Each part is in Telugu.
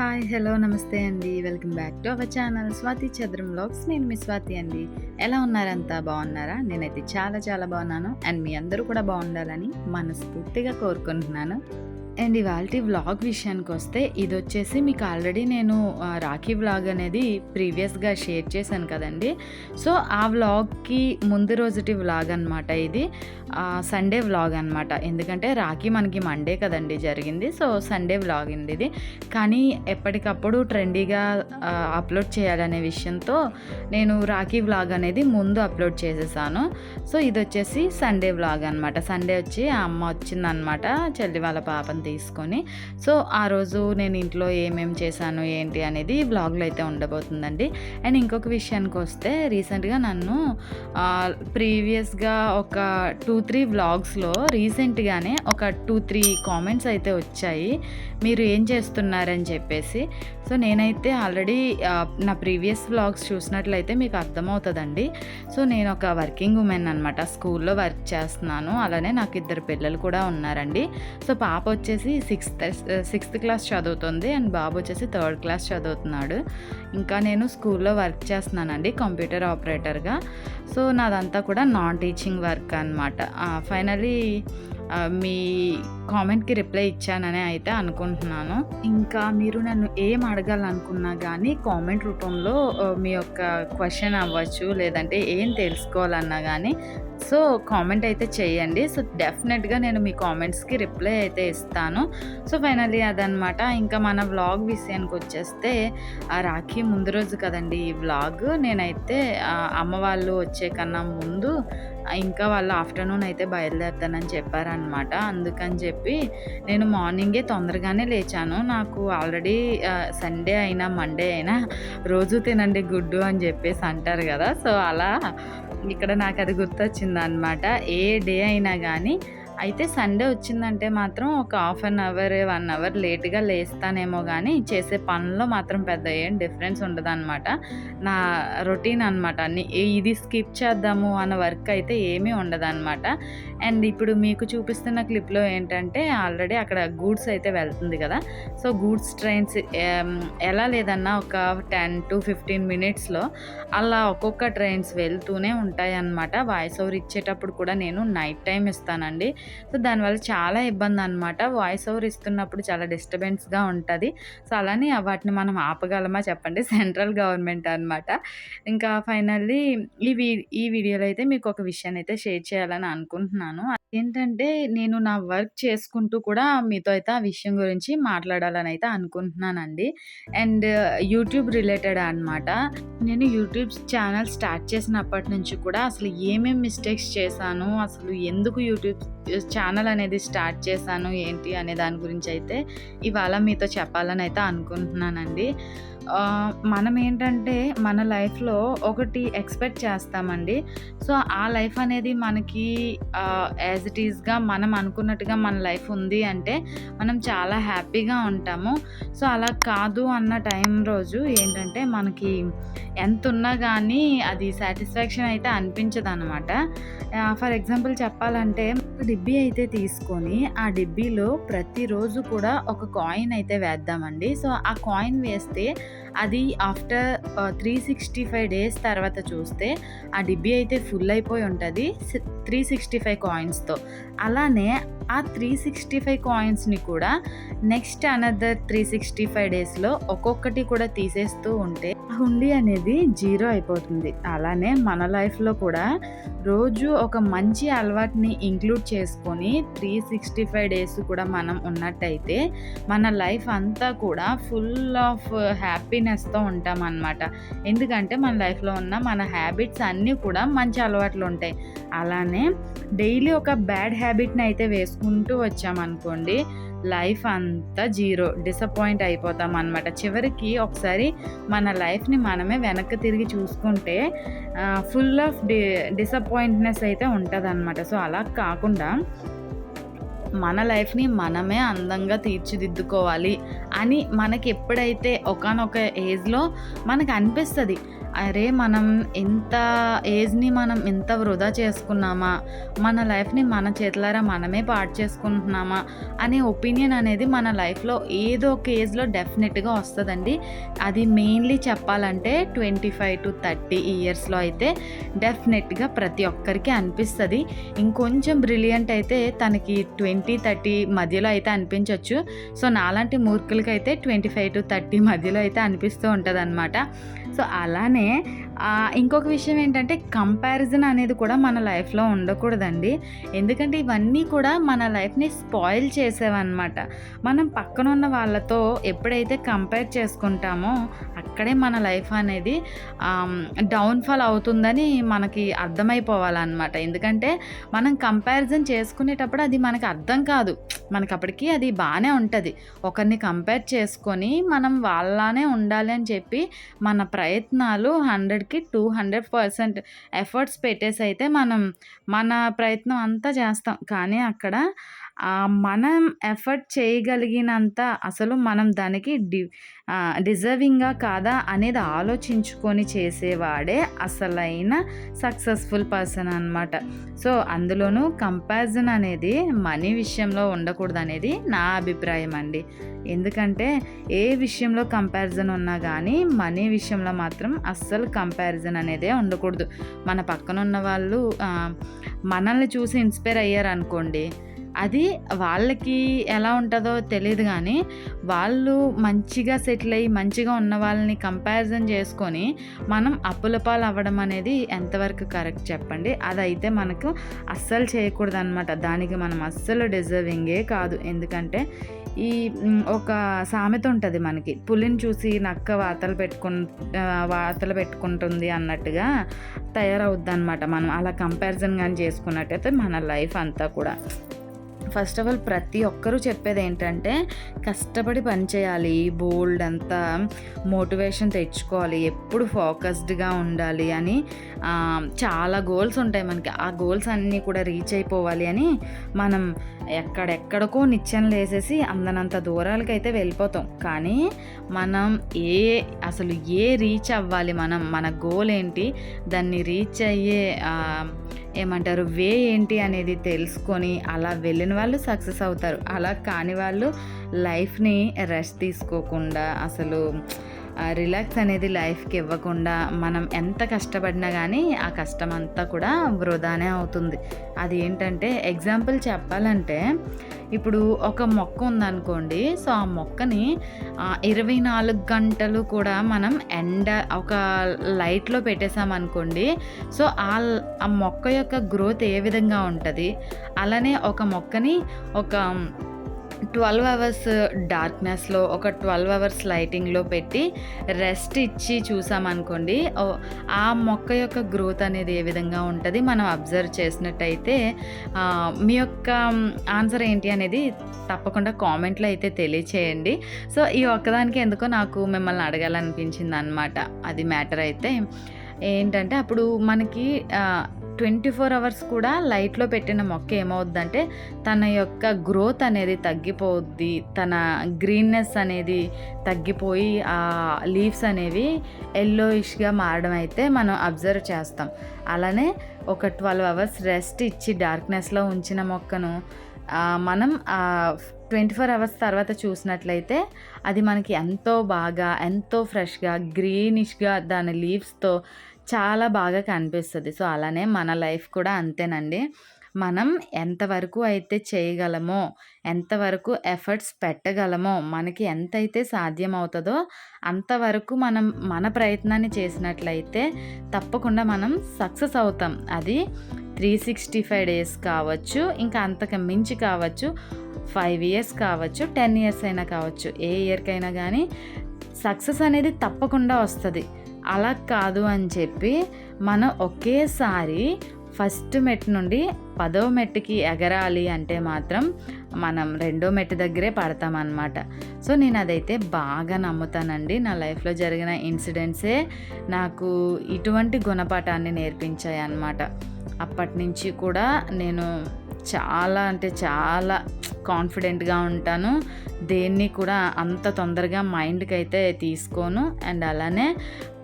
హాయ్ హలో నమస్తే అండి. Welcome back to our channel Swathi Chandram blogs నేను మీ స్వాతి అండి. ఎలా ఉన్నారంతా బాగున్నారా? నేనైతే చాలా చాలా బాగున్నాను. అండ్ మీ అందరూ కూడా బాగుండాలని మనస్ఫూర్తిగా కోరుకుంటున్నాను. అండ్ ఇవాళ వ్లాగ్ విషయానికి వస్తే ఇది వచ్చేసి మీకు ఆల్రెడీ నేను రాఖీ వ్లాగ్ అనేది ప్రీవియస్గా షేర్ చేశాను కదండి. సో ఆ వ్లాగ్కి ముందు రోజుటి వ్లాగ్ అనమాట ఇది. సండే వ్లాగ్ అనమాట ఎందుకంటే రాఖీ మనకి మండే కదండి జరిగింది. సో సండే వ్లాగ్ అండి ఇది. కానీ ఎప్పటికప్పుడు ట్రెండీగా అప్లోడ్ చేయాలనే విషయంతో నేను రాఖీ వ్లాగ్ అనేది ముందు అప్లోడ్ చేసేసాను. సో ఇది వచ్చేసి సండే వ్లాగ్ అనమాట సండే వచ్చి ఆ అమ్మ వచ్చిందనమాట చెల్లి వాళ్ళ పాపని తీసుకొని. సో ఆ రోజు నేను ఇంట్లో ఏమేమి చేశాను ఏంటి అనేది వ్లాగ్లో అయితే ఉండబోతుందండి. అండ్ ఇంకొక విషయానికి వస్తే రీసెంట్గా నన్ను ప్రీవియస్గా ఒక టూ త్రీ వ్లాగ్స్లో రీసెంట్గానే ఒక టూ త్రీ కామెంట్స్ అయితే వచ్చాయి. మీరు ఏం చేస్తున్నారని చెప్పేసి. సో నేనైతే ఆల్రెడీ నా ప్రీవియస్ వ్లాగ్స్ చూసినట్లయితే మీకు అర్థమవుతుందండి. సో నేను ఒక వర్కింగ్ ఉమెన్ అనమాట స్కూల్లో వర్క్ చేస్తున్నాను. అలానే నాకు ఇద్దరు పిల్లలు కూడా ఉన్నారండి. సో పాప వచ్చేసి సిక్స్త్ సిక్స్త్ క్లాస్ చదువుతుంది అండ్ బాబు వచ్చేసి థర్డ్ క్లాస్ చదువుతున్నాడు. ఇంకా నేను స్కూల్లో వర్క్ చేస్తున్నానండి కంప్యూటర్ ఆపరేటర్గా సో నాదంతా కూడా నాన్ టీచింగ్ వర్క్ అనమాట ఫైనలీ మీ కామెంట్కి రిప్లై ఇచ్చానని అయితే అనుకుంటున్నాను. ఇంకా మీరు నన్ను ఏం అడగాలనుకున్నా కానీ కామెంట్ రూపంలో మీ యొక్క క్వశ్చన్ అవ్వచ్చు లేదంటే ఏం తెలుసుకోవాలన్నా కానీ సో కామెంట్ అయితే చేయండి. సో డెఫినెట్గా నేను మీ కామెంట్స్కి రిప్లై అయితే ఇస్తాను. సో ఫైనలీ అదనమాట ఇంకా మన వ్లాగ్ విషయానికి వచ్చేస్తే ఆ రాఖీ ముందు రోజు కదండి ఈ వ్లాగ్. నేనైతే అమ్మ వాళ్ళు వచ్చే కన్నా ముందు ఇంకా వాళ్ళు ఆఫ్టర్నూన్ అయితే బయలుదేరుతానని చెప్పారనమాట అందుకని చెప్పి చెప్పి నేను మార్నింగే తొందరగానే లేచాను. నాకు ఆల్రెడీ సండే అయినా మండే అయినా రోజు తినండి గుడ్డు అని చెప్పేసి అంటారు కదా. సో అలా ఇక్కడ నాకు అది గుర్తొచ్చింది అనమాట ఏ డే అయినా కానీ అయితే సండే వచ్చిందంటే మాత్రం ఒక half an hour one hour లేట్గా లేస్తానేమో కానీ చేసే పనుల్లో మాత్రం పెద్ద ఏం డిఫరెన్స్ ఉండదన్నమాట. నా రొటీన్ అనమాట అన్ని. ఇది స్కిప్ చేద్దాము అన్న వర్క్ అయితే ఏమీ ఉండదన్నమాట. అండ్ ఇప్పుడు మీకు చూపిస్తున్న క్లిప్లో ఏంటంటే ఆల్రెడీ అక్కడ గూడ్స్ అయితే వెళ్తుంది కదా. సో గూడ్స్ ట్రైన్స్ ఎలా లేదన్నా ఒక టెన్ టు ఫిఫ్టీన్ మినిట్స్లో అలా ఒక్కొక్క ట్రైన్స్ వెళ్తూనే ఉంటాయి అన్నమాట వాయిస్ ఓవర్ ఇచ్చేటప్పుడు కూడా నేను నైట్ టైం ఇస్తానండి. సో దానివల్ల చాలా ఇబ్బంది అనమాట వాయిస్ ఓవర్ ఇస్తున్నప్పుడు చాలా డిస్టర్బెన్స్గా ఉంటుంది. సో అలానే వాటిని మనం ఆపగలమా చెప్పండి. సెంట్రల్ గవర్నమెంట్ అనమాట ఇంకా ఫైనల్లీ ఈ వీ ఈ వీడియోలో అయితే మీకు ఒక విషయాన్ని అయితే షేర్ చేయాలని అనుకుంటున్నాను. ఏంటంటే నేను నా వర్క్ చేసుకుంటూ కూడా మీతో అయితే ఆ విషయం గురించి మాట్లాడాలని అయితే అనుకుంటున్నానండి. అండ్ యూట్యూబ్ రిలేటెడ్ అనమాట నేను యూట్యూబ్ ఛానల్ స్టార్ట్ చేసినప్పటి నుంచి కూడా అసలు ఏమేమి మిస్టేక్స్ చేశాను అసలు ఎందుకు యూట్యూబ్ ఛానల్ అనేది స్టార్ట్ చేశాను ఏంటి అనే దాని గురించి అయితే ఇవాళ మీతో చెప్పాలని అయితే అనుకుంటున్నానండి. మనం ఏంటంటే మన లైఫ్లో ఒకటి ఎక్స్పెక్ట్ చేస్తామండి. సో ఆ లైఫ్ అనేది మనకి యాజ్ ఇట్ ఈస్గా మనం అనుకున్నట్టుగా మన లైఫ్ ఉంది అంటే మనం చాలా హ్యాపీగా ఉంటాము. సో అలా కాదు అన్న టైం రోజు ఏంటంటే మనకి ఎంత ఉన్నా కానీ అది సాటిస్ఫాక్షన్ అయితే అనిపించదు అనమాట ఫర్ ఎగ్జాంపుల్ చెప్పాలంటే డిబ్బీ అయితే తీసుకొని ఆ డిబ్బీలో ప్రతిరోజు కూడా ఒక కాయిన్ అయితే వేద్దామండి. సో ఆ కాయిన్ వేస్తే అది after three sixty five days తర్వాత చూస్తే ఆ డిబ్బీ అయితే ఫుల్ అయిపోయి ఉంటుంది. త్రీ సిక్స్టీ ఫైవ్ కాయిన్స్తో అలానే ఆ త్రీ సిక్స్టీ ఫైవ్ కాయిన్స్ని కూడా next another three sixty five డేస్లో ఒక్కొక్కటి కూడా తీసేస్తూ ఉంటే హుండీ అనేది జీరో అయిపోతుంది. అలానే మన లైఫ్లో కూడా రోజు ఒక మంచి అలవాటుని ఇంక్లూడ్ చేసుకొని త్రీ సిక్స్టీ ఫైవ్ డేస్ కూడా మనం ఉన్నట్టయితే మన లైఫ్ అంతా కూడా ఫుల్ ఆఫ్ హ్యాపీనెస్తో ఉంటాం అన్నమాట ఎందుకంటే మన లైఫ్లో ఉన్న మన హ్యాబిట్స్ అన్నీ కూడా మంచి అలవాట్లు ఉంటాయి. అలానే డైలీ ఒక బ్యాడ్ హ్యాబిట్ని అయితే వేసుకుంటూ వచ్చామనుకోండి లైఫ్ అంతా జీరో డిసప్పాయింట్ అయిపోతాం అనమాట చివరికి ఒకసారి మన లైఫ్ని మనమే వెనక్కి తిరిగి చూసుకుంటే ఫుల్ ఆఫ్ డి డిసప్పాయింట్నెస్ అయితే ఉంటుంది సో అలా కాకుండా మన లైఫ్ని మనమే అందంగా తీర్చిదిద్దుకోవాలి అని మనకి ఎప్పుడైతే ఒకనొక ఏజ్లో మనకు అనిపిస్తుంది అరే మనం ఇంత ఏజ్‌ని మనం ఎంత వృధా చేసుకున్నామా? మన లైఫ్‌ని మన చేతులారా మనమే పాడు చేసుకుంటున్నామా? అనే ఒపీనియన్ అనేది మన లైఫ్‌లో ఏదో ఒక ఏజ్‌లో డెఫినెట్‌గా వస్తుందండి అది మెయిన్‌లీ చెప్పాలంటే 25-30 ఇయర్స్‌లో అయితే డెఫినెట్‌గా ప్రతి ఒక్కరికి అనిపిస్తుంది ఇంకొంచెం బ్రిలియంట్ అయితే తనకి 20, 30 మధ్యలో అయితే అనిపించవచ్చు సో, నాలాంటి మూర్ఖులకైతే 25-30 మధ్యలో అయితే అనిపిస్తూ ఉంటుంది అనమాట అలానే ఆహ్, ఇంకొక విషయం ఏంటంటే కంపారిజన్ అనేది కూడా మన లైఫ్‌లో ఉండకూడదండి. ఎందుకంటే ఇవన్నీ కూడా మన లైఫ్‌ని స్పాయిల్ చేసేవన్నమాట. మనం పక్కన ఉన్న వాళ్ళతో ఎప్పుడైతే కంపేర్ చేసుకుంటామో అక్కడే మన లైఫ్ అనేది డౌన్‌ఫాల్ అవుతుందని మనకి అర్థమైపోవాలన్నమాట. ఎందుకంటే మనం కంపారిజన్ చేసుకునేటప్పుడు అది మనకు అర్థం కాదు. మనకప్పటికి అది బాగానే ఉంటుంది ఒకరిని కంపేర్ చేసుకొని మనం వాళ్ళలానే ఉండాలి అని చెప్పి మన ప్రయత్నాలు హండ్రెడ్ 100కి 200% ఎఫర్ట్స్ పెట్టేసి అయితే మనం మన ప్రయత్నం అంతా చేస్తాం. కానీ అక్కడ మనం ఎఫర్ట్ చేయగలిగినంత అసలు మనం దానికి డి డిజర్వింగ్గా డిజర్వింగా కాదా అనేది ఆలోచించుకొని చేసేవాడే అసలైన సక్సెస్‌ఫుల్ పర్సన్ అనమాట. సో, అందులోనూ కంపారిజన్ అనేది మనీ విషయంలో ఉండకూడదు అనేది నా అభిప్రాయం అండి. ఎందుకంటే ఏ విషయంలో కంపారిజన్ ఉన్నా కానీ మనీ విషయంలో మాత్రం అస్సలు కంపారిజన్ అనేదే ఉండకూడదు. మన పక్కనున్న వాళ్ళు మనల్ని చూసి ఇన్‌స్పైర్ అయ్యారనుకోండి అది వాళ్ళకి ఎలా ఉంటుందో తెలియదు కానీ వాళ్ళు మంచిగా సెటిల్ అయ్యి మంచిగా ఉన్న వాళ్ళని కంపారిజన్ చేసుకొని మనం అప్పుల పాలు అవ్వడం అనేది ఎంతవరకు కరెక్ట్ చెప్పండి? అదైతే మనకు అస్సలు చేయకూడదనమాట. దానికి మనం అస్సలు డిజర్వింగే కాదు. ఎందుకంటే ఈ ఒక సామెత ఉంటుంది మనకి. పులిని చూసి నక్క వాతలు పెట్టుకున్ వాతలు పెట్టుకుంటుంది అన్నట్టుగా తయారవుద్ది అనమాట మనం అలా కంపారిజన్ కానీ చేసుకున్నట్టయితే మన లైఫ్ అంతా కూడా. ఫస్ట్ ఆఫ్ ఆల్ ప్రతి ఒక్కరు చెప్పేదేంటంటే కష్టపడి పని చేయాలి. అంతా మోటివేషన్ తెచ్చుకోవాలి. ఎప్పుడు ఫోకస్డ్‌గా ఉండాలి అని చాలా గోల్స్ ఉంటాయి మనకి. ఆ గోల్స్ అన్నీ కూడా రీచ్ అయిపోవాలి అని మనం ఎక్కడెక్కడికో నిచ్చెనలేసేసి అందనంత దూరాలకైతే వెళ్ళిపోతాం. కానీ మనం ఏ అసలు ఏ రీచ్ అవ్వాలి మనం? మన గోల్ ఏంటి? దాన్ని రీచ్ అయ్యే ఏమంటారు వే ఏంటి అనేది తెలుసుకొని అలా వెళ్ళిన వాళ్ళు సక్సెస్ అవుతారు. అలా కాని వాళ్ళు లైఫ్‌ని రెస్ట్ తీసుకోకుండా అసలు రిలాక్స్ అనేది లైఫ్‌కి ఇవ్వకుండా మనం ఎంత కష్టపడినా కానీ ఆ కష్టం అంతా కూడా వృధానే అవుతుంది. అది ఏంటంటే ఎగ్జాంపుల్ చెప్పాలంటే ఇప్పుడు ఒక మొక్క ఉందనుకోండి. సో, ఆ మొక్కని ఇరవై నాలుగు గంటలు కూడా మనం ఎండ ఒక లైట్‌లో పెట్టేసామనుకోండి. సో, ఆ మొక్క యొక్క గ్రోత్ ఏ విధంగా ఉంటుంది అలానే ఒక మొక్కని ఒక 12 అవర్స్ డార్క్‌నెస్‌లో ఒక 12 అవర్స్ లైటింగ్‌లో పెట్టి రెస్ట్ ఇచ్చి చూసామనుకోండి. ఆ మొక్క యొక్క గ్రోత్ అనేది ఏ విధంగా ఉంటుంది మనం అబ్జర్వ్ చేసినట్టయితే మీ యొక్క ఆన్సర్ ఏంటి అనేది తప్పకుండా కామెంట్‌లో అయితే తెలియచేయండి. సో, ఈ ఒక్కదానికి ఎందుకో నాకు మిమ్మల్ని అడగాలనిపించింది అనమాట అది మ్యాటర్ అయితే. ఏంటంటే అప్పుడు మనకి ట్వంటీ ఫోర్ అవర్స్ కూడా లైట్‌లో పెట్టిన మొక్క ఏమవుద్దంటే తన యొక్క గ్రోత్ అనేది తగ్గిపోద్ది. తన గ్రీన్‌నెస్ అనేది తగ్గిపోయి ఆ లీవ్స్ అనేవి ఎల్లోయిష్గా మారడం అయితే మనం అబ్జర్వ్ చేస్తాం. అలానే ఒక 12 అవర్స్ రెస్ట్ ఇచ్చి డార్క్‌నెస్‌లో ఉంచిన మొక్కను మనం ట్వంటీ ఫోర్ అవర్స్ తర్వాత చూసినట్లయితే అది మనకి ఎంతో బాగా, ఎంతో ఫ్రెష్‌గా, గ్రీనిష్‌గా దాని లీవ్స్‌తో చాలా బాగా కనిపిస్తుంది సో, అలానే మన లైఫ్ కూడా అంతేనండి. మనం ఎంతవరకు అయితే చేయగలమో, ఎంతవరకు ఎఫర్ట్స్ పెట్టగలమో, మనకి ఎంతైతే సాధ్యమవుతుందో అంతవరకు మనం మన ప్రయత్నాన్ని చేసినట్లయితే తప్పకుండా మనం సక్సెస్ అవుతాం. అది 365 డేస్ కావచ్చు, ఇంకా అంతకు మించి కావచ్చు, ఫైవ్ ఇయర్స్ కావచ్చు, 10 ఇయర్స్ అయినా కావచ్చు. ఏ ఇయర్‌కైనా కానీ సక్సెస్ అనేది తప్పకుండా వస్తుంది అలా కాదు అని చెప్పి మనం ఒకేసారి ఫస్ట్ మెట్టు నుండి పదో మెట్టుకి ఎగరాలి అంటే మాత్రం మనం రెండో మెట్టు దగ్గరే పడతామనమాట. సో, నేను అదైతే బాగా నమ్ముతానండి. నా లైఫ్‌లో జరిగిన ఇన్సిడెంట్సే నాకు ఇటువంటి గుణపాఠాన్ని నేర్పించాయి అన్నమాట అప్పటినుంచి కూడా నేను చాలా అంటే చాలా కాన్ఫిడెంట్‌గా ఉంటాను. దేన్ని కూడా అంత తొందరగా మైండ్కి అయితే తీసుకోను. అండ్ అలానే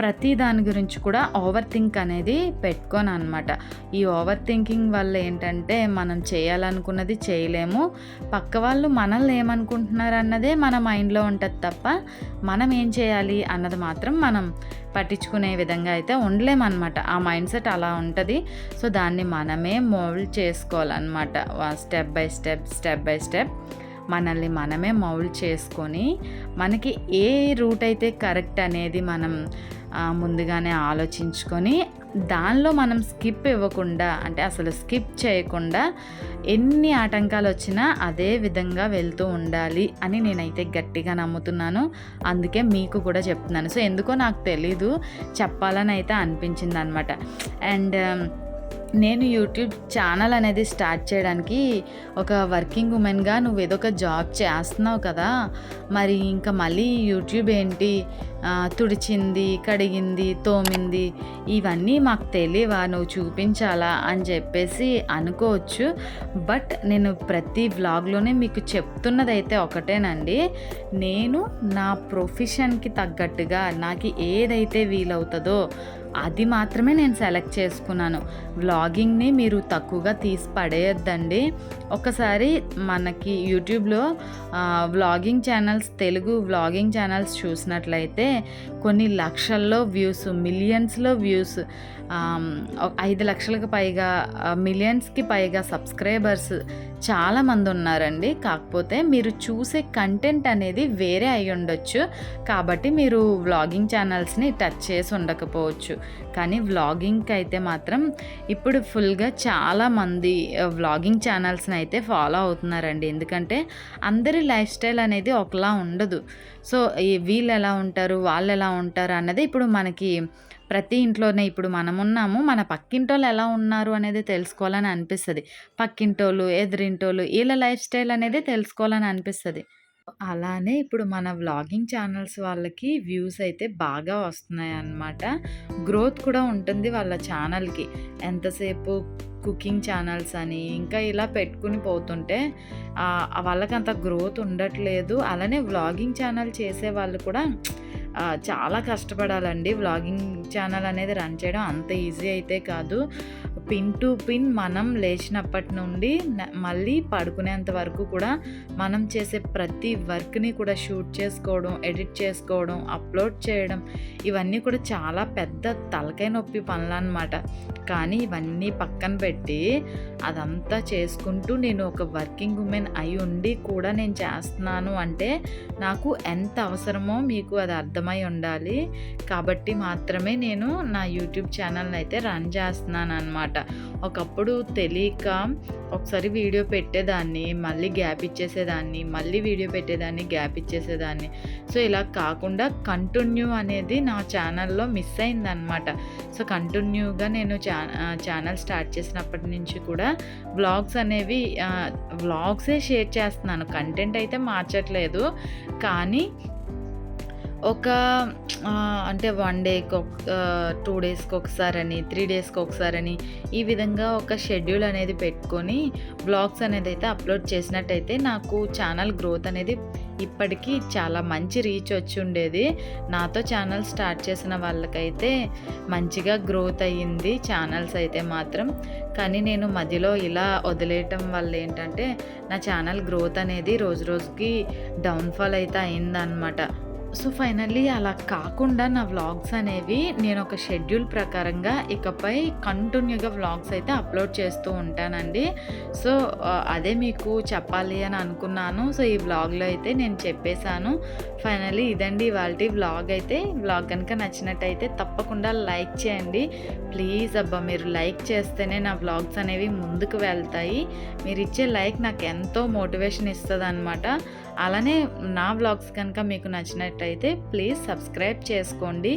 ప్రతి దాని గురించి కూడా ఓవర్ థింక్ అనేది పెట్టుకోను అనమాట ఈ ఓవర్ థింకింగ్ వల్ల ఏంటంటే మనం చేయాలనుకున్నది చేయలేము. పక్క వాళ్ళు మనల్ని ఏమనుకుంటున్నారు అన్నదే మన మైండ్లో ఉంటుంది తప్ప మనం ఏం చేయాలి అన్నది మాత్రం మనం పట్టించుకునే విధంగా అయితే ఉండలేమన్నమాట. ఆ మైండ్ సెట్ అలా ఉంటుంది. సో దాన్ని మనమే మోల్డ్ చేసుకోవాలన్నమాట. Step by step step by step మనల్ని మనమే మౌల్డ్ చేసుకొని మనకి ఏ రూట్ అయితే కరెక్ట్ అనేది మనం ముందుగానే ఆలోచించుకొని దానిలో మనం స్కిప్ ఇవ్వకుండా అంటే అసలు స్కిప్ చేయకుండా ఎన్ని ఆటంకాలు వచ్చినా అదే విధంగా వెళ్తూ ఉండాలి అని నేనైతే గట్టిగా నమ్ముతున్నాను. అందుకే మీకు కూడా చెప్తున్నాను. సో ఎందుకో నాకు తెలీదు చెప్పాలని అయితే అనిపించింది అనమాట అండ్ నేను యూట్యూబ్ ఛానల్ అనేది స్టార్ట్ చేయడానికి ఒక వర్కింగ్ ఉమెన్గా నువ్వు ఏదో ఒక జాబ్ చేస్తున్నావు కదా మరి ఇంకా మళ్ళీ యూట్యూబ్ ఏంటి? తుడిచింది కడిగింది తోమింది ఇవన్నీ మాకు తెలియవా? నువ్వు చూపించాలా? అని చెప్పేసి అనుకోవచ్చు. బట్ నేను ప్రతి వ్లాగ్లోనే మీకు చెప్తున్నది అయితే ఒకటేనండి. నేను నా ప్రొఫెషన్కి తగ్గట్టుగా నాకు ఏదైతే వీలవుతుందో అది మాత్రమే నేను సెలెక్ట్ చేసుకున్నాను. వ్లాగింగ్ని మీరు తక్కువగా తీసి పడేయొద్దండి. ఒకసారి మనకి యూట్యూబ్లో vlogging channels Telugu vlogging channels చూసినట్లయితే కొన్ని లక్షల్లో వ్యూస్ మిలియన్స్లో వ్యూస్ ఐదు లక్షలకు పైగా మిలియన్స్కి పైగా సబ్స్క్రైబర్స్ చాలామంది ఉన్నారండి. కాకపోతే మీరు చూసే కంటెంట్ అనేది వేరే అయి ఉండొచ్చు. కాబట్టి మీరు వ్లాగింగ్ ఛానల్స్ని టచ్ చేసి ఉండకపోవచ్చు. కానీ వ్లాగింగ్కి అయితే మాత్రం ఇప్పుడు ఫుల్గా చాలామంది వ్లాగింగ్ ఛానల్స్ని అయితే ఫాలో అవుతున్నారండి. ఎందుకంటే అందరి లైఫ్ స్టైల్ అనేది ఒకలా ఉండదు. సో వీళ్ళు ఎలా ఉంటారు వాళ్ళు ఎలా ఉంటారు అన్నది ఇప్పుడు మనకి ప్రతి ఇంట్లోనే ఇప్పుడు మనం ఉన్నాము మన పక్కింటోళ్ళు ఎలా ఉన్నారు అనేది తెలుసుకోవాలని అనిపిస్తుంది. పక్కింటోళ్ళు ఎదురింటోళ్ళు వీళ్ళ లైఫ్ స్టైల్ అనేది తెలుసుకోవాలని అనిపిస్తుంది. అలానే ఇప్పుడు మన వ్లాగింగ్ ఛానల్స్ వాళ్ళకి వ్యూస్ అయితే బాగా వస్తున్నాయి అన్నమాట. గ్రోత్ కూడా ఉంటుంది వాళ్ళ ఛానల్కి. ఎంతసేపు కుకింగ్ ఛానల్స్ అని ఇంకా ఇలా పెట్టుకుని పోతుంటే వాళ్ళకి అంత గ్రోత్ ఉండట్లేదు. అలానే వ్లాగింగ్ ఛానల్ చేసే వాళ్ళు కూడా చాలా కష్టపడాలండి. వ్లాగింగ్ ఛానల్ అనేది రన్ చేయడం అంత ఈజీ అయితే కాదు. పిన్ టు పిన్ మనం లేచినప్పటి నుండి మళ్ళీ పడుకునేంత వరకు కూడా మనం చేసే ప్రతి వర్క్ని కూడా షూట్ చేసుకోవడం ఎడిట్ చేసుకోవడం అప్లోడ్ చేయడం ఇవన్నీ కూడా చాలా పెద్ద తలకాయ నొప్పి పనులు అనమాట కానీ ఇవన్నీ పక్కన పెట్టి అదంతా చేసుకుంటూ నేను ఒక వర్కింగ్ ఉమెన్ అయి ఉండి కూడా నేను చేస్తున్నాను. అంటే నాకు ఎంత అవసరమో మీకు అది అర్థమై ఉండాలి. కాబట్టి మాత్రమే నేను నా యూట్యూబ్ ఛానల్ని అయితే రన్ చేస్తున్నాను అనమాట ఒకప్పుడు తెలియక ఒకసారి వీడియో పెట్టేదాన్ని మళ్ళీ గ్యాప్ ఇచ్చేసేదాన్ని మళ్ళీ వీడియో పెట్టేదాన్ని గ్యాప్ ఇచ్చేసేదాన్ని. సో ఇలా కాకుండా కంటిన్యూ అనేది నా ఛానల్లో మిస్ అయిందనమాట సో కంటిన్యూగా నేను ఛానల్ ఛానల్ స్టార్ట్ చేసినప్పటి నుంచి కూడా వ్లాగ్స్ అనేవి వ్లాగ్సే షేర్ చేస్తున్నాను. కంటెంట్ అయితే మార్చట్లేదు. కానీ ఒక అంటే వన్ డేకి ఒక టూ డేస్కి ఒకసారని త్రీ డేస్కి ఒకసారని ఈ విధంగా ఒక షెడ్యూల్ అనేది పెట్టుకొని బ్లాగ్స్ అనేది అయితే అప్లోడ్ చేసినట్టయితే నాకు ఛానల్ గ్రోత్ అనేది ఇప్పటికీ చాలా మంచి రీచ్ వచ్చి ఉండేది. నాతో ఛానల్ స్టార్ట్ చేసిన వాళ్ళకైతే మంచిగా గ్రోత్ అయ్యింది ఛానల్స్ అయితే మాత్రం. కానీ నేను మధ్యలో ఇలా వదిలేయటం వల్ల ఏంటంటే నా ఛానల్ గ్రోత్ అనేది రోజు రోజుకి డౌన్ఫాల్ అయితే అయిందనమాట సో ఫైనల్లీ అలా కాకుండా నా వ్లాగ్స్ అనేవి నేను ఒక షెడ్యూల్ ప్రకారంగా ఇకపై కంటిన్యూగా వ్లాగ్స్ అయితే అప్లోడ్ చేస్తూ ఉంటానండి. సో అదే మీకు చెప్పాలి అని అనుకున్నాను. సో ఈ వ్లాగ్లో అయితే నేను చెప్పేశాను. ఫైనల్లీ ఇదండి ఇవాళ వ్లాగ్ అయితే. వ్లాగ్ కనుక నచ్చినట్టయితే తప్పకుండా లైక్ చేయండి. ప్లీజ్ అబ్బా మీరు లైక్ చేస్తేనే నా వ్లాగ్స్ అనేవి ముందుకు వెళ్తాయి. మీరు ఇచ్చే లైక్ నాకు ఎంతో మోటివేషన్ ఇస్తుంది అనమాట అలానే నా బ్లాగ్స్ కనుక మీకు నచ్చినట్టయితే ప్లీజ్ సబ్స్క్రైబ్ చేసుకోండి.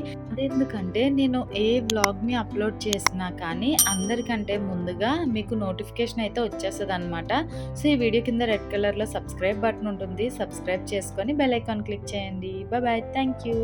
ఎందుకంటే నేను ఏ వ్లాగ్ని అప్లోడ్ చేసినా కానీ అందరికంటే ముందుగా మీకు నోటిఫికేషన్ అయితే వచ్చేస్తుంది అనమాట సో ఈ వీడియో కింద రెడ్ కలర్లో సబ్స్క్రైబ్ బటన్ ఉంటుంది. సబ్స్క్రైబ్ చేసుకొని బెల్ ఐకాన్ క్లిక్ చేయండి. Bye thank you